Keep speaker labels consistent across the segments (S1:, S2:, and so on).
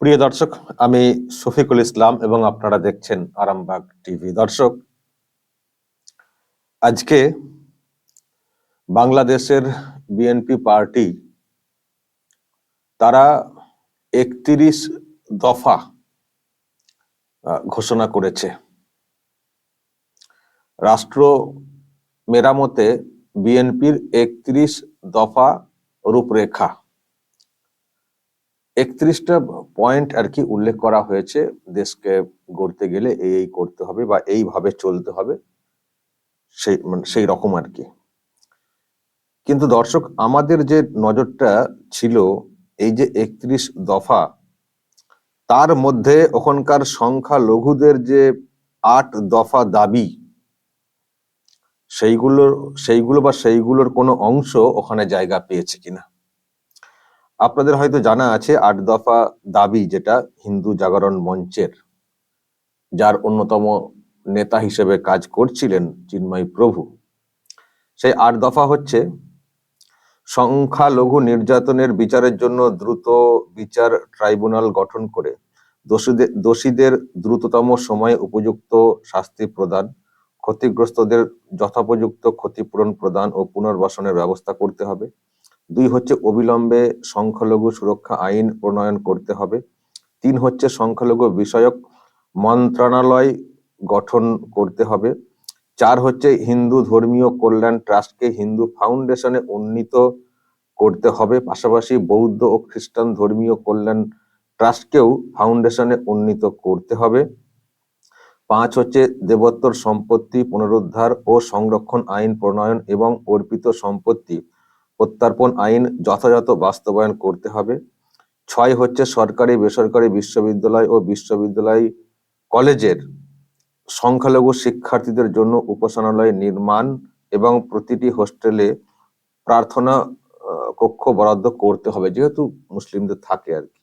S1: প্রিয় দর্শক, আমি শফিকুল ইসলাম এবং আপনারা দেখছেন আরামবাগ টিভি। দর্শক, আজকে বাংলাদেশের বিএনপি পার্টি, তারা একত্রিশ দফা ঘোষণা করেছে। রাষ্ট্র মেরামতে বিএনপির একত্রিশ দফা রূপরেখা। একত্রিশটা পয়েন্ট আর কি উল্লেখ করা হয়েছে দেশকে গড়তে গেলে এই এই করতে হবে বা এইভাবে চলতে হবে। সেই মানে সেই রকম আর কি। কিন্তু দর্শক, আমাদের যে নজরটা ছিল এই যে একত্রিশ দফা, তার মধ্যে ওখানকার সংখ্যা লঘুদের যে আট দফা দাবি সেইগুলোর সেইগুলো বা সেইগুলোর কোনো অংশ ওখানে জায়গা পেয়েছে কিনা। আপনাদের হয়তো জানা আছে আট দফা দাবি যেটা হিন্দু জাগরণ মঞ্চের, যার অন্যতম নেতা হিসেবে কাজ করছিলেন চিন্ময় প্রভু। সেই আট দফা হচ্ছে সংখ্যালঘু নির্যাতনের বিচারের জন্য দ্রুত বিচার ট্রাইব্যুনাল গঠন করে, দোষীদের দোষীদের দ্রুততম সময়ে উপযুক্ত শাস্তি প্রদান, ক্ষতিগ্রস্তদের যথোপযুক্ত ক্ষতিপূরণ প্রদান ও পুনর্বাসনের ব্যবস্থা করতে হবে। দুই হচ্ছে অবিলম্বে সংখ্যালঘু সুরক্ষা আইন প্রণয়ন করতে হবে। তিন হচ্ছে সংখ্যালঘু বিষয়ক মন্ত্রণালয় গঠন করতে হবে। চার হচ্ছে হিন্দু ধর্মীয় কল্যাণ ট্রাস্টকে হিন্দু ফাউন্ডেশনে উন্নীত করতে হবে। পাশাপাশি বৌদ্ধ ও খ্রিস্টান ধর্মীয় কল্যাণ ট্রাস্টকেও ফাউন্ডেশনে উন্নীত করতে হবে। পাঁচ হচ্ছে দেবোত্তর সম্পত্তি পুনরুদ্ধার ও সংরক্ষণ আইন প্রণয়ন এবং অর্পিত সম্পত্তি। প্রত্যার্পণ আইন যথাযথ বাস্তবায়ন করতে হবে। ছয় হচ্ছে সরকারি, বেসরকারি বিশ্ববিদ্যালয় ও বিশ্ববিদ্যালয় কলেজের সংখ্যালঘু শিক্ষার্থীদের জন্য উপাসনালয় নির্মাণ এবং প্রতিটি হোস্টেলে প্রার্থনা কক্ষ বরাদ্দ করতে হবে, যেহেতু মুসলিমদের থাকে আর কি।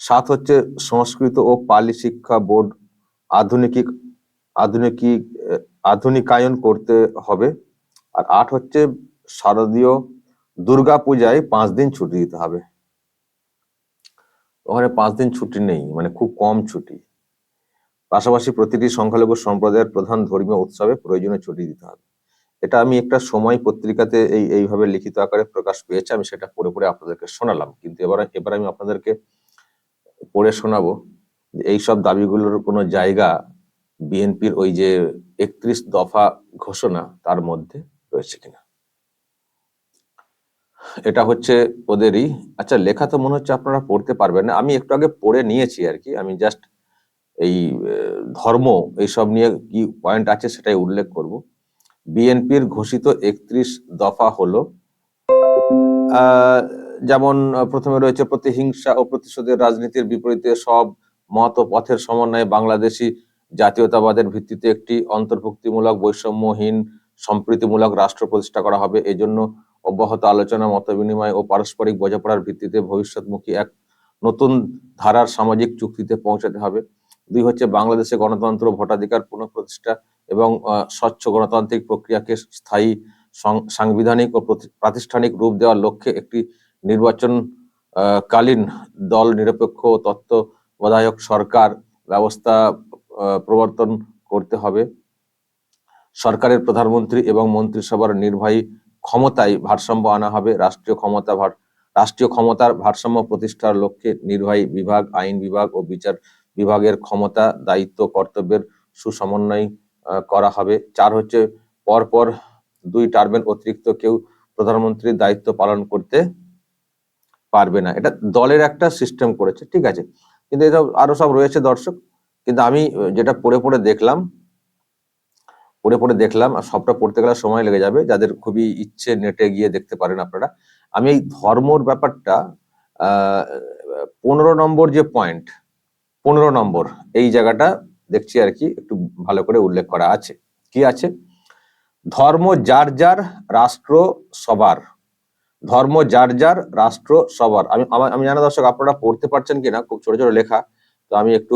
S1: সাত হচ্ছে সংস্কৃত ও পালি শিক্ষা বোর্ড আধুনিক আধুনিক আধুনিকায়ন করতে হবে। আর আট হচ্ছে শারদীয় দুর্গা পূজায় পাঁচ দিন ছুটি দিতে হবে। ওখানে পাঁচ দিন ছুটি নেই মানে খুব কম ছুটি। পাশাপাশি প্রতিটি সংখ্যালঘু সম্প্রদায়ের প্রধান ধর্মীয় উৎসবে প্রয়োজনীয় ছুটি দিতে হবে। এটা আমি একটা সময় পত্রিকাতে এই, এইভাবে লিখিত আকারে প্রকাশ পেয়েছে, আমি সেটা পড়ে পড়ে আপনাদেরকে শোনালাম। কিন্তু এবার এবার আমি আপনাদেরকে পড়ে শোনাবো যে এইসব দাবিগুলোর কোনো জায়গা বিএনপির ওই যে একত্রিশ দফা ঘোষণা তার মধ্যে রয়েছে কিনা। এটা হচ্ছে ওদেরই। আচ্ছা লেখা তো মনে হচ্ছে আপনারা পড়তে পারবেন না। আমি একটু আগে পড়ে নিয়েছি আর কি। আমি জাস্ট এই ধর্ম এইসব নিয়ে কি পয়েন্ট আছে সেটাই উল্লেখ করব। বিএনপির ঘোষিত একত্রিশ দফা হলো যেমন প্রথমে রয়েছে প্রতিহিংসা ও প্রতিশোধের রাজনীতির বিপরীতে সব মত ও পথের সমন্বয়ে বাংলাদেশি জাতীয়তাবাদের ভিত্তিতে একটি অন্তর্ভুক্তিমূলক, বৈষম্যহীন, সম্প্রীতিমূলক রাষ্ট্র প্রতিষ্ঠা করা হবে। এজন্য অব্যাহত আলোচনা মত বিনিময় ও পারস্পরিক বোঝাপড়ার ভিত্তিতে ভবিষ্যৎমুখী এক নতুন ধারার সামাজিক চুক্তিতে পৌঁছাতে হবে। দুই হচ্ছে বাংলাদেশে গণতন্ত্র, ভোটাধিকার পুনঃপ্রতিষ্ঠা এবং স্বচ্ছ গণতান্ত্রিক প্রক্রিয়াকে স্থায়ী সাংবিধানিক ও প্রতি- প্রাতিষ্ঠানিক রূপ দেওয়ার লক্ষ্যে একটি নির্বাচন কালীন দল, নিরপেক্ষ ও তত্ত্বাবধায়ক সরকার ব্যবস্থা প্রবর্তন করতে হবে। সরকারের প্রধানমন্ত্রী এবং মন্ত্রিসভার নির্বাহী ক্ষমতায় ভারসাম্য আনা হবে। রাষ্ট্রীয় ক্ষমতা ভার, রাষ্ট্রীয় ক্ষমতার ভারসাম্য প্রতিষ্ঠার লক্ষ্যে নির্বাহী বিভাগ, আইন বিভাগ ও বিচার বিভাগের ক্ষমতা, দায়িত্ব, কর্তব্যের সুসমন্বয় করা হবে। চার হচ্ছে পরপর দুই টার্মের অতিরিক্ত কেউ প্রধানমন্ত্রীর দায়িত্ব পালন করতে পারবে না। এটা দলের একটা সিস্টেম করেছে, ঠিক আছে? কিন্তু এটা আরও সব রয়েছে দর্শক। কিন্তু আমি যেটা পড়ে পড়ে দেখলাম পড়ে পড়ে দেখলাম আর সবটা পড়তে গেলে সময় লেগে যাবে। যাদের খুবই ইচ্ছে নেটে গিয়ে দেখতে পারেন আপনারা। আমি এই ধর্মর ব্যাপারটা পনেরো নম্বর যে পয়েন্ট পনেরো নম্বর, এই জায়গাটা দেখছি আর কি, একটু ভালো করে উল্লেখ করা আছে। কি আছে? ধর্ম যার যার, রাষ্ট্র সবার। ধর্ম যার যার, রাষ্ট্র সবার। আমি আমি জানা দর্শক, আপনারা পড়তে পারছেন কিনা, খুব ছোট ছোট লেখা। তো আমি একটু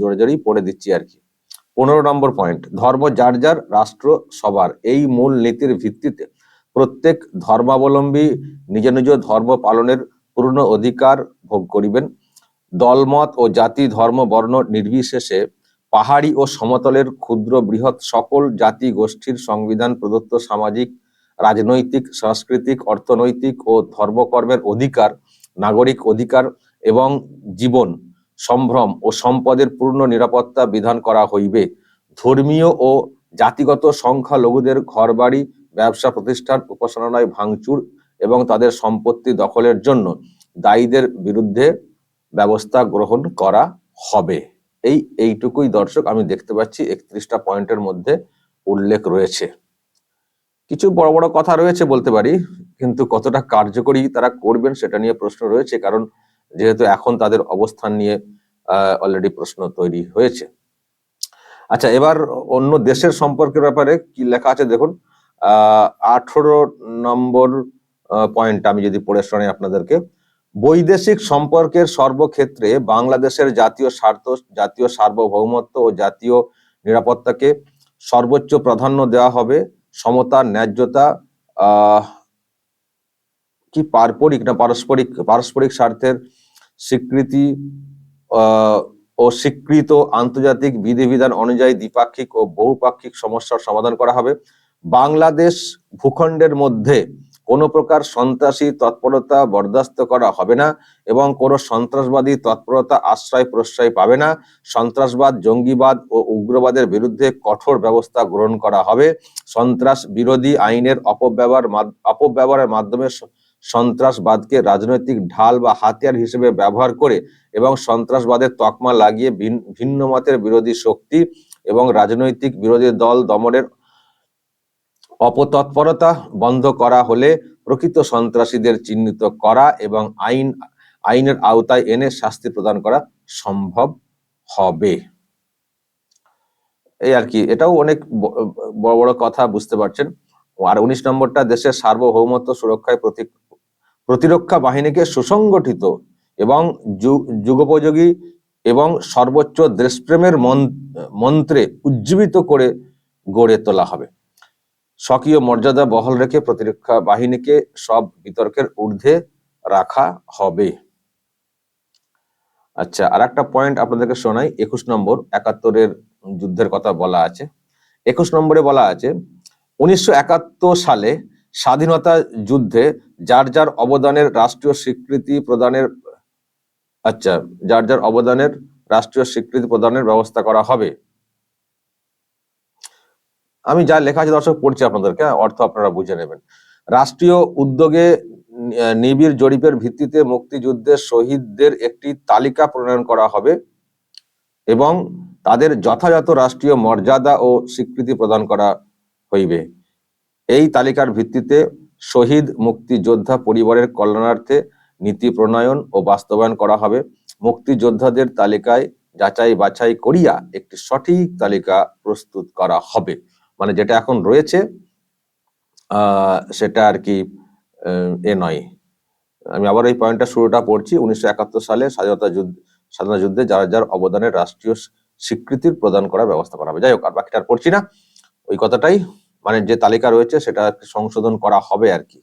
S1: জোরে জোরেই পড়ে দিচ্ছি আর কি। পনেরো নম্বর পয়েন্ট ধর্ম যার যার, রাষ্ট্র সবার। এই মূল নীতির ভিত্তিতে প্রত্যেক ধর্মাবলম্বী নিজ নিজ ধর্ম পালনের পূর্ণ অধিকার ভোগ করিবেন। দলমত ও জাতি, ধর্ম, বর্ণ নির্বিশেষে পাহাড়ি ও সমতলের ক্ষুদ্র বৃহৎ সকল জাতি গোষ্ঠীর সংবিধান প্রদত্ত সামাজিক, রাজনৈতিক, সাংস্কৃতিক, অর্থনৈতিক ও ধর্মকর্মের অধিকার, নাগরিক অধিকার এবং জীবন সম্ভ্রম ও সম্পদের পূর্ণ নিরাপত্তা বিধান করা হইবে। ধর্মীয় ও জাতিগত সংখ্যালঘুদের ঘরবাড়ি, ব্যবসা প্রতিষ্ঠান, উপাসনালয় ভাঙচুর এবং তাদের সম্পত্তি দখলের জন্য দায়ীদের বিরুদ্ধে ব্যবস্থা গ্রহণ করা হবে। এই, এইটুকুই দর্শক আমি দেখতে পাচ্ছি, একত্রিশটা পয়েন্টের মধ্যে উল্লেখ রয়েছে। কিছু বড় বড় কথা রয়েছে বলতে পারি, কিন্তু কতটা কার্যকরী তারা করবেন সেটা নিয়ে প্রশ্ন রয়েছে, কারণ যেহেতু এখন তাদের অবস্থান নিয়ে অলরেডি প্রশ্ন তৈরি হয়েছে। আচ্ছা এবার অন্য দেশের সম্পর্কের ব্যাপারে কি লেখা আছে দেখুন। আঠেরো নম্বর পয়েন্ট আমি যদি পড়ে শোনাই আপনাদেরকে। বৈদেশিক সম্পর্কের সর্বক্ষেত্রে বাংলাদেশের জাতীয় স্বার্থ, জাতীয় সার্বভৌমত্ব ও জাতীয় নিরাপত্তাকে সর্বোচ্চ প্রাধান্য দেওয়া হবে। সমতা ন্যায্যতা কি পারপরিক না পারস্পরিক পারস্পরিক স্বার্থের স্বীকৃতি ও স্বীকৃত আন্তর্জাতিক বিধিবিধান অনুযায়ী দ্বিপাক্ষিক ও বহুপাক্ষিক সমস্যার সমাধান করা হবে। বাংলাদেশ ভূখণ্ডের মধ্যে কোনো প্রকার সন্ত্রাসী তৎপরতা বরদাস্ত করা হবে না এবং কোনো সন্ত্রাসবাদী তৎপরতা আশ্রয় প্রশ্রয় পাবে না। সন্ত্রাসবাদ, জঙ্গিবাদ ও উগ্রবাদের বিরুদ্ধে কঠোর ব্যবস্থা গ্রহণ করা হবে। সন্ত্রাস বিরোধী আইনের অপব্যবহার অপব্যবহারের মাধ্যমে সন্ত্রাসবাদকে রাজনৈতিক ঢাল বা হাতিয়ার হিসেবে ব্যবহার করে এবং সন্ত্রাসবাদের তকমা লাগিয়ে ভিন্ন মতের বিরোধী শক্তি এবং রাজনৈতিক বিরোধী দল দমনের অপতৎপরতা বন্ধ করা হলে প্রকৃত সন্ত্রাসীদের চিহ্নিত করা এবং আইন, আইনের আওতায় এনে শাস্তি প্রদান করা সম্ভব হবে। এই আর কি, এটাও অনেক বড় বড় কথা, বুঝতে পারছেন। আর উনিশ নম্বরটা, দেশের সার্বভৌমত্ব সুরক্ষায় প্রতিরক্ষা বাহিনীকে সুসংগঠিত এবং যুগোপযোগী এবং সর্বোচ্চ দেশপ্রেমের মন্ত্রে উজ্জীবিত করে গড়ে তোলা হবে। স্বকীয় মর্যাদা বহল রেখে প্রতিরক্ষা বাহিনীকে সব বিতর্কের ঊর্ধ্বে রাখা হবে। আচ্ছা আর একটা পয়েন্ট আপনাদেরকে শোনাই। একুশ নম্বর, একাত্তরের যুদ্ধের কথা বলা আছে। একুশ নম্বরে বলা আছে, উনিশশো একাত্তর সালে স্বাধীনতা যুদ্ধে যার যার অবদানের রাষ্ট্রীয় স্বীকৃতি প্রদানের আচ্ছা যার যার অবদানের রাষ্ট্রীয় স্বীকৃতি প্রদানের ব্যবস্থা করা হবে। আমি যা লেখা আছে দর্শক, পড়ছি আপনাদেরকে, অর্থ আপনারা বুঝে নেবেন। রাষ্ট্রীয় উদ্যোগে নিবিড় জরিপের ভিত্তিতে মুক্তিযুদ্ধের শহীদদের একটি তালিকা প্রণয়ন করা হবে এবং তাদের যথাযথ রাষ্ট্রীয় মর্যাদা ও স্বীকৃতি প্রদান করা হইবে। এই তালিকার ভিত্তিতে শহীদ মুক্তিযোদ্ধা পরিবারের কল্যাণার্থে নীতি প্রণয়ন ও বাস্তবায়ন করা হবে। মুক্তিযোদ্ধাদের তালিকায় যাচাই বাছাই করিয়া একটি সঠিক তালিকা প্রস্তুত করা হবে। মানে যেটা এখন রয়েছে সেটা আর কি, এ নয়। আমি আবার এই পয়েন্টটা শুরুটা পড়ছি। উনিশশো একাত্তর সালে স্বাধীনতা যুদ্ধ, স্বাধীনতা যুদ্ধে যার যার অবদানের রাষ্ট্রীয় স্বীকৃতির প্রদান করার ব্যবস্থা করা হবে। যাই হোক, আর বাকিটা আর পড়ছি না। ওই কথাটাই। মানে যে তালিকা রয়েছে সেটা সংশোধন করা হবে আর কি।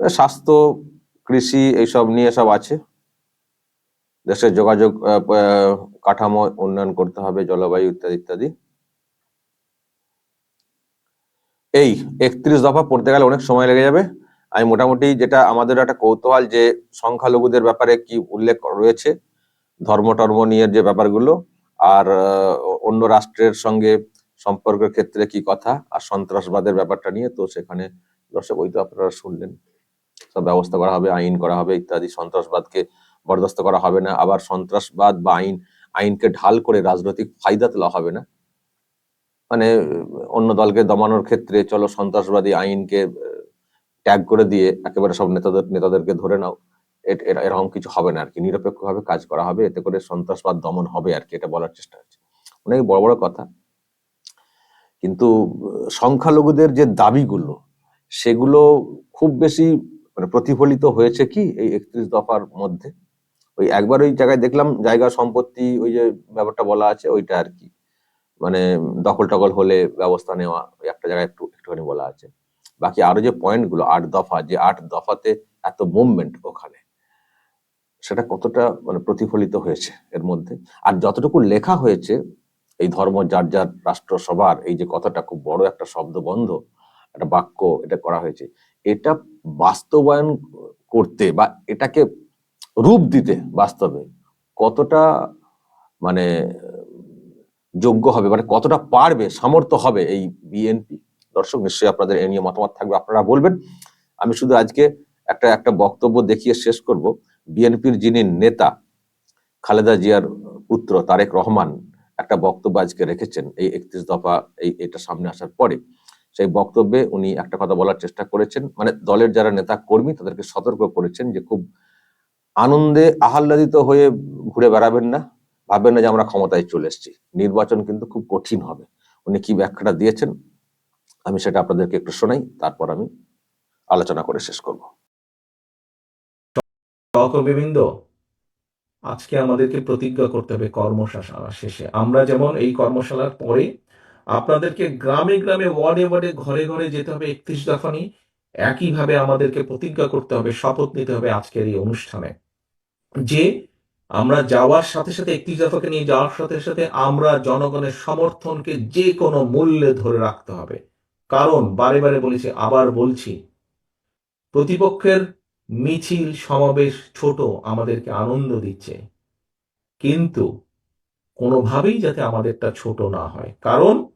S1: স্বাস্থ্য, কৃষি এইসব নিয়ে সব আছে। দেশের যোগাযোগ কাঠামো উন্নয়ন করতে হবে, জলবায়ু ইত্যাদি ইত্যাদি। এই একত্রিশ দফা পড়তে গেলে অনেক সময় লেগে যাবে। আমি মোটামুটি যেটা আমাদের একটা কৌতূহল যে সংখ্যালঘুদের ব্যাপারে কি উল্লেখ রয়েছে ধর্ম টর্ম নিয়ে যে ব্যাপারগুলো, আর অন্য রাষ্ট্রের সঙ্গে সম্পর্কের ক্ষেত্রে কি কথা আর সন্ত্রাসবাদের ব্যাপারটা নিয়ে তো সেখানে দর্শক, ওই তো আপনারা শুনলেন। সব ব্যবস্থা করা হবে, আইন করা হবে ইত্যাদি, সন্ত্রাসবাদকে বরদাস্ত করা হবে না। আবার সন্ত্রাসবাদ বা আইন, আইনকে ঢাল করে রাজনৈতিক ফায়দা তোলা হবে না। মানে অন্য দলকে দমানোর ক্ষেত্রে চলো সন্ত্রাসবাদী আইনকে ট্যাগ করে দিয়ে একেবারে সব নেতাদের, নেতাদেরকে ধরে নাও। এরকম কিছু হবে না আর কি নিরপেক্ষভাবে কাজ করা হবে। এতে করে সন্ত্রাসবাদ দমন হবে আর কি এটা বলার চেষ্টা হচ্ছে। অনেক বড় বড় কথা। কিন্তু সংখ্যালঘুদের যে দাবিগুলো, সেগুলো খুব বেশি মানে প্রতিফলিত হয়েছে কি এই একত্রিশ দফার মধ্যে? ওই একবার ওই জায়গায় দেখলাম জায়গা সম্পত্তি, ওই যে ব্যাপারটা বলা আছে, ওইটা আর কি। মানে দখল টকল হলে ব্যবস্থা নেওয়া, ওই একটা জায়গায় একটু, একটুখানি বলা আছে। বাকি আরও যে পয়েন্টগুলো, আট দফা, যে আট দফাতে এত মুভমেন্ট ওখানে, সেটা কতটা মানে প্রতিফলিত হয়েছে এর মধ্যে? আর যতটুকু লেখা হয়েছে এই ধর্ম যার যার রাষ্ট্র সবার এই যে কথাটা খুব বড় একটা শব্দবন্ধ, একটা বাক্য এটা করা হয়েছে, এটা বাস্তবায়ন করতে বা এটাকে রূপ দিতে বাস্তবে কতটা মানে যোগ্য হবে মানে কতটা পারবে, সামর্থ্য হবে এই বিএনপি? দর্শক, নিশ্চয়ই আপনাদের এ নিয়ে মতামত থাকবে। আপনারা বলবেন, আমি শুধু আজকে একটা একটা বক্তব্য দেখিয়ে শেষ করব। বিএনপির যিনি নেতা, খালেদা জিয়ার পুত্র তারেক রহমান একটা বক্তব্য আজকে রেখেছেন, এই একত্রিশ দফা, এই, এটা সামনে আসার পরে। সেই বক্তব্যে উনি একটা কথা বলার চেষ্টা করেছেন মানে দলের যারা নেতা কর্মী তাদেরকে সতর্ক করেছেন যে খুব আনন্দে আহ্লাদিত হয়ে ঘুরে বেড়াবেন না, ভাববেন না যে আমরা ক্ষমতায় চলে এসেছি। নির্বাচন কিন্তু খুব কঠিন হবে। উনি কি ব্যাখ্যাটা দিয়েছেন, আমি সেটা আপনাদেরকে একটু শোনাই, তারপর আমি আলোচনা করে শেষ করব।
S2: আজকে আমাদেরকে প্রতিজ্ঞা করতে হবে কর্মশালা শেষে। আমরা যেমন এই কর্মশালার পরে আপনাদেরকে গ্রামে গ্রামে, ওয়ার্ডে ওয়ার্ডে, ঘরে ঘরে যেতে হবে একত্রিশ দফা নিয়ে। একইভাবে আমাদেরকে প্রতিজ্ঞা করতে হবে, শপথ নিতে হবে আজকের এই অনুষ্ঠানে। যে আমরা যাওয়ার সাথে সাথে একত্রিশ দফাকে নিয়ে যাওয়ার সাথে সাথে আমরা জনগণের সমর্থনকে যে কোনো মূল্যে ধরে রাখতে হবে। কারণ বারে বারে বলেছি, আবার বলছি, প্রতিপক্ষের মিছিল, সমাবেশ ছোট আমাদেরকে আনন্দ দিচ্ছে। কিন্তু কোনোভাবেই যাতে আমাদেরটা ছোট না হয়। কারণ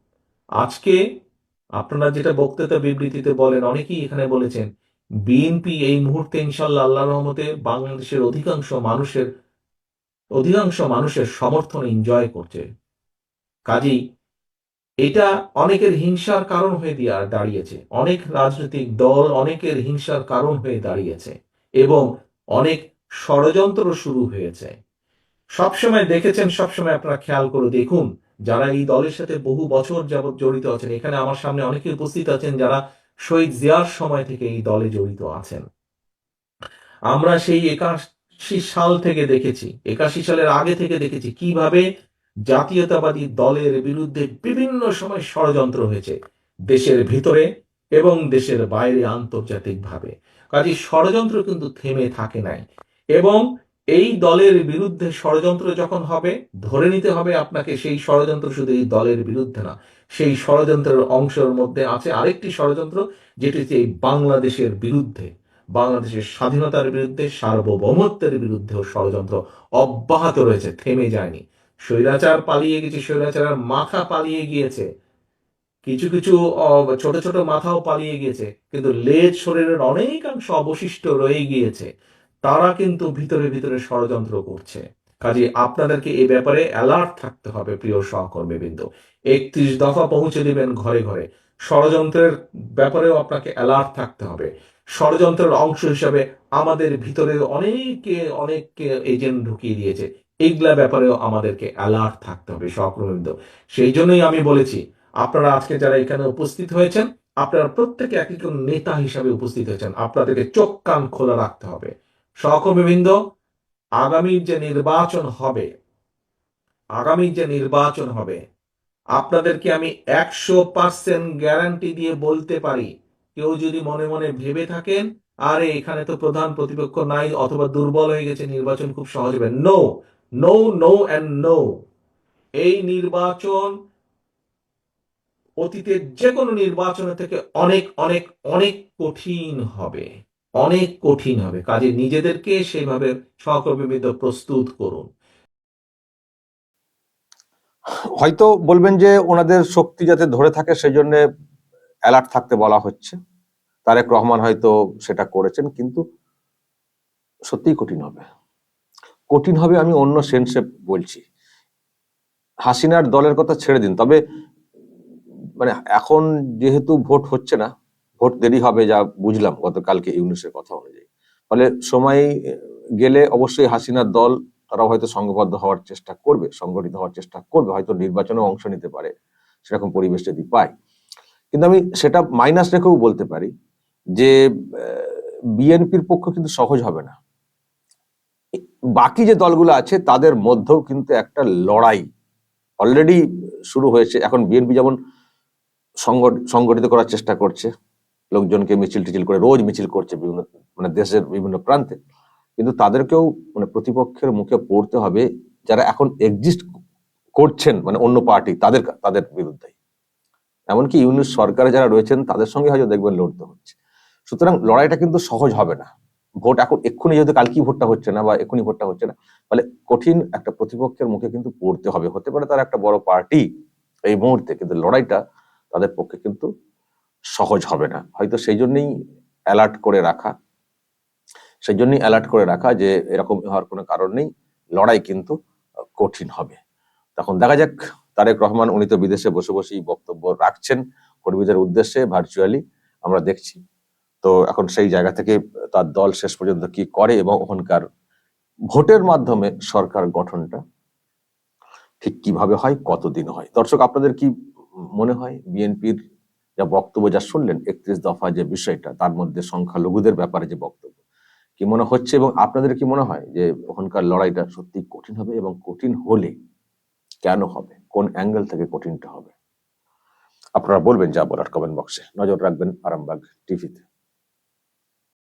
S2: আজকে আপনারা যেটা বক্তৃতা বিবৃতিতে বলেন, অনেকেই এখানে বলেছেন, বিএনপি এই মুহূর্তে ইনশাল্লাহ আল্লাহ রহমতে বাংলাদেশের অধিকাংশ মানুষের অধিকাংশ মানুষের সমর্থন এনজয় করছে। কাজেই এটা অনেকের হিংসার কারণ হয়ে দিয়ে দাঁড়িয়েছে। অনেক রাজনৈতিক দল অনেকের হিংসার কারণ হয়ে দাঁড়িয়েছে এবং অনেক ষড়যন্ত্র শুরু হয়েছে। সবসময় দেখেছেন, সবসময় আপনারা খেয়াল করে দেখুন, যারা এই দলের সাথে বহু বছর যাবৎ জড়িত আছেন, এখানে আমার সামনে অনেকে উপস্থিত আছেন যারা শহীদ জিয়ার সময় থেকে এই দলে জড়িত আছেন। আমরা সেই একাশি সাল থেকে দেখেছি, একাশি সালের আগে থেকে দেখেছি কীভাবে জাতীয়তাবাদী দলের বিরুদ্ধে বিভিন্ন সময় ষড়যন্ত্র হয়েছে দেশের ভিতরে এবং দেশের বাইরে আন্তর্জাতিকভাবে। কাজে ষড়যন্ত্র কিন্তু থেমে থাকে নাই এবং এই দলের বিরুদ্ধে ষড়যন্ত্র যখন হবে, ধরে নিতে হবে আপনাকে সেই ষড়যন্ত্র শুধু এই দলের বিরুদ্ধে না, সেই ষড়যন্ত্রের অংশের মধ্যে আছে আরেকটি ষড়যন্ত্র, যেটি হচ্ছে এই বাংলাদেশের বিরুদ্ধে, বাংলাদেশের স্বাধীনতার বিরুদ্ধে, সার্বভৌমত্বের বিরুদ্ধেও ষড়যন্ত্র অব্যাহত রয়েছে, থেমে যায়নি। স্বৈরাচার পালিয়ে গেছে স্বৈরাচারের মাথা পালিয়ে গিয়েছে। কিছু কিছু ছোট ছোট মাথাও পালিয়ে গিয়েছে, কিন্তু লেজ শরীরের অনেকাংশ অবশিষ্ট রয়ে গিয়েছে। তারা কিন্তু ভিতরে ভিতরে ষড়যন্ত্র করছে। কাজে আপনাদেরকে এই ব্যাপারে অ্যালার্ট থাকতে হবে, প্রিয় সহকর্মীবৃন্দ। একত্রিশ দফা পৌঁছে দিবেন ঘরে ঘরে। ষড়যন্ত্রের ব্যাপারেও আপনাকে অ্যালার্ট থাকতে হবে। ষড়যন্ত্রের অংশ হিসাবে আমাদের ভিতরে অনেকে, অনেককে এজেন্ট ঢুকিয়ে দিয়েছে। এইগুলা ব্যাপারেও আমাদেরকে অ্যালার্ট থাকতে হবে সহকর্মীবৃন্দ সেই জন্যই আমি বলেছি, আপনারা আজকে যারা এখানে উপস্থিত হয়েছেন, আপনারা প্রত্যেকে এক একজন নেতা হিসাবে উপস্থিত হয়েছেন, আপনাদেরকে চোখ কান খোলা রাখতে হবে। সহকর্মীবৃন্দ আগামীর যে নির্বাচন হবে আগামীর যে নির্বাচন হবে, আপনাদেরকে আমি একশো পার্সেন্ট গ্যারান্টি দিয়ে বলতে পারি, কেউ যদি মনে মনে ভেবে থাকেন, আরে এখানে তো প্রধান প্রতিপক্ষ নাই অথবা দুর্বল হয়ে গেছে, নির্বাচন খুব সহজ হবে। No no no and no এই নির্বাচন অতীতের যে কোনো নির্বাচনের থেকে অনেক অনেক অনেক কঠিন হবে। অনেক কঠিন হবে। কাজে নিজেদেরকে সেভাবে সহকর্মীবৃন্দ প্রস্তুত করুন।
S1: হয়তো বলবেন যে ওনাদের শক্তি যাতে ধরে থাকে সেই জন্য অ্যালার্ট থাকতে বলা হচ্ছে। তারেক রহমান হয়তো সেটা করেছেন, কিন্তু সত্যিই কঠিন হবে। কঠিন হবে আমি অন্য সেন্সে বলছি। হাসিনার দলের কথা ছেড়ে দিন, তবে মানে এখন যেহেতু ভোট হচ্ছে না, ভোট দেরি হবে যা বুঝলাম গতকালকে ইউনিসের কথা অনুযায়ী। ফলে সময় গেলে অবশ্যই হাসিনার দল তারা হয়তো সংঘবদ্ধ হওয়ার চেষ্টা করবে, সংগঠিত হওয়ার চেষ্টা করবে, হয়তো নির্বাচনে অংশ নিতে পারে, সেরকম পরিবেশ যদি পায়। কিন্তু আমি সেটা মাইনাস রেখেও বলতে পারি যে বিএনপির পক্ষ কিন্তু সহজ হবে না। বাকি যে দলগুলো আছে, তাদের মধ্যেও কিন্তু একটা লড়াই অলরেডি শুরু হয়েছে। এখন বিএনপি যেমন সংগঠ- সংগঠিত করার চেষ্টা করছে, লোকজনকে মিছিল টিছিল করে, রোজ মিছিল করছে বিভিন্ন মানে দেশের বিভিন্ন প্রান্তে। কিন্তু তাদেরকেও মানে প্রতিপক্ষের মুখে পড়তে হবে যারা এখন এক্সিস্ট করছেন মানে অন্য পার্টি তাদের তাদের বিরুদ্ধে। এমনকি ইউনিট সরকারে যারা রয়েছেন, তাদের সঙ্গে হয়তো দেখবেন লড়তে হচ্ছে। সুতরাং লড়াইটা কিন্তু সহজ হবে না। ভোট এখন এক্ষুনি যেহেতু কালকে ভোটটা হচ্ছে না বা এক্ষুনি ভোটটা হচ্ছে না ফলে কঠিন একটা প্রতিপক্ষের মুখে কিন্তু পড়তে হবে। হতে পারে তার একটা বড় পার্টি এই মুহূর্তে, কিন্তু লড়াইটা তাদের পক্ষে কিন্তু সহজ হবে না। হয়তো সেই জন্যই অ্যালার্ট করে রাখা, সেই জন্যই অ্যালার্ট করে রাখা যে এরকম হওয়ার কোনো কারণ নেই, লড়াই কিন্তু কঠিন হবে। তখন দেখা যাক, তারেক রহমান উনি তো বিদেশে বসে বসেই বক্তব্য রাখছেন, কর্মীদের উদ্দেশ্যে ভার্চুয়ালি আমরা দেখছি। তো এখন সেই জায়গা থেকে তার দল শেষ পর্যন্ত কি করে এবং ওখানকার ভোটের মাধ্যমে সরকার গঠনটা ঠিক কীভাবে হয়, কতদিন হয়? দর্শক, আপনাদের কি মনে হয় বিএনপির যা বক্তব্য, যা শুনলেন একত্রিশ দফা যে বিষয়টা, তার মধ্যে সংখ্যালঘুদের ব্যাপারে যে বক্তব্য, কি মনে হচ্ছে এবং আপনাদের কি মনে হয় যে ওখানকার লড়াইটা সত্যি কঠিন হবে এবং কঠিন হলে কেন হবে? কোন অ্যাঙ্গেল থেকে কঠিনটা হবে? আপনারা বলবেন যা বলার কমেন্ট বক্সে। নজর রাখবেন আরামবাগ টিভিতে।